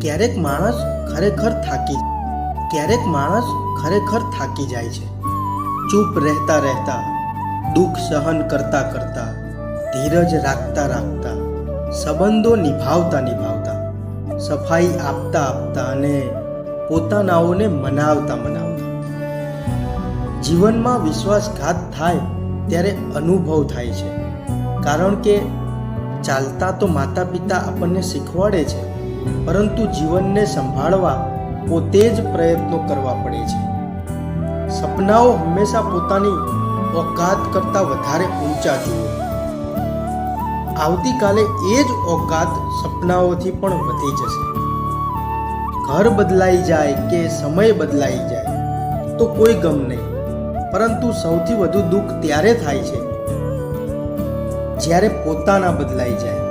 ક્યારેક માણસ ખરેખર થાકી ક્યારેક માણસ ખરેખર થાકી જાય છે. ચૂપ રહેતા રહેતા, દુઃખ સહન કરતા કરતા, ધીરજ રાખતા રાખતા, સંબંધો નિભાવતા નિભાવતા, સફાઈ આપતા આપતા અને પોતાનાઓને મનાવતા મનાવતા. જીવનમાં વિશ્વાસઘાત થાય ત્યારે અનુભવ થાય છે. કારણ કે ચાલતા તો માતા પિતા આપણને શીખવાડે છે. પરંતુ જીવનને સંભાળવા પોતે જ પ્રયત્નો કરવા પડે છે. સપનાઓ હંમેશા પોતાની ઓકાત કરતાં વધારે ઊંચા જુઓ. આવતીકાલે એ જ ઓકાત સપનાઓથી પણ વધી જશે. ઘર બદલાઈ જાય કે સમય બદલાઈ જાય તો કોઈ ગમ નહીં, પરંતુ સૌથી વધુ દુઃખ ત્યારે થાય છે જ્યારે પોતાના બદલાઈ જાય.